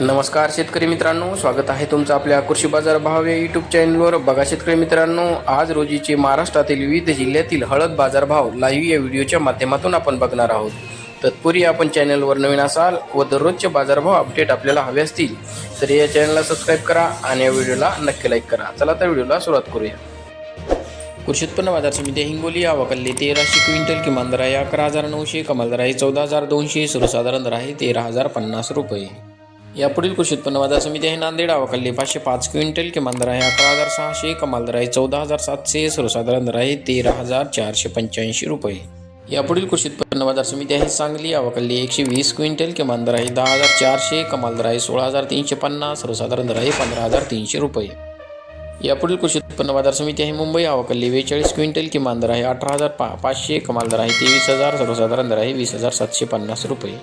नमस्कार शेतकरी मित्रांनो स्वागत आहे तुमचं आपल्या कृषी बाजार भाव या यूट्यूब चॅनलवर बघा शेतकरी मित्रांनो आज रोजीचे महाराष्ट्रातील विविध जिल्ह्यातील हळद बाजारभाव लाईव्ह या व्हिडिओच्या माध्यमातून आपण बघणार आहोत. तत्पूर्वी आपण चॅनलवर नवीन असाल व दररोजचे बाजारभाव अपडेट आपल्याला हवे असतील तर या चॅनलला सबस्क्राईब करा आणि या व्हिडिओला नक्की लाईक करा. चला तर व्हिडिओला सुरुवात करूया. कृषी उत्पन्न बाजार समिती हिंगोली आवकल्ली तेराशे क्विंटल किमान दर आहे अकरा हजार नऊशे कमाल दर आहे चौदा हजार दोनशे सर्वसाधारण दर आहे तेरा हजार पन्नास रुपये. यापुढील कृषी उत्पन्न बाजार समिती आहे नांदेड आवकल्ली पाचशे पाच क्विंटल किमान दर आहे. अकरा हजार सहाशे कमाल दर आहे. चौदा हजार सातशे सर्वसाधारण दर आहे. तेरा हजार चारशे पंच्याऐंशी रुपये. यापुढील कृषी उत्पन्न बाजार समिती आहे सांगली आवकल्ली एकशे वीस क्विंटल किमान दर आहे. दहा हजार चारशे कमाल दर आहे. सोळा हजार तीनशे पन्नास सर्वसाधारण दर आहे. पंधरा हजार तीनशे रुपये. यापुढील कृषी उत्पन्न बाजार समिती आहे मुंबई आवकल्ली बेचाळीस क्विंटल किमान दर आहे. अठरा हजार पा पाचशे कमाल दर आहे. तेवीस हजार सर्वसाधारण दर आहे. वीस हजार सातशे पन्नास रुपये.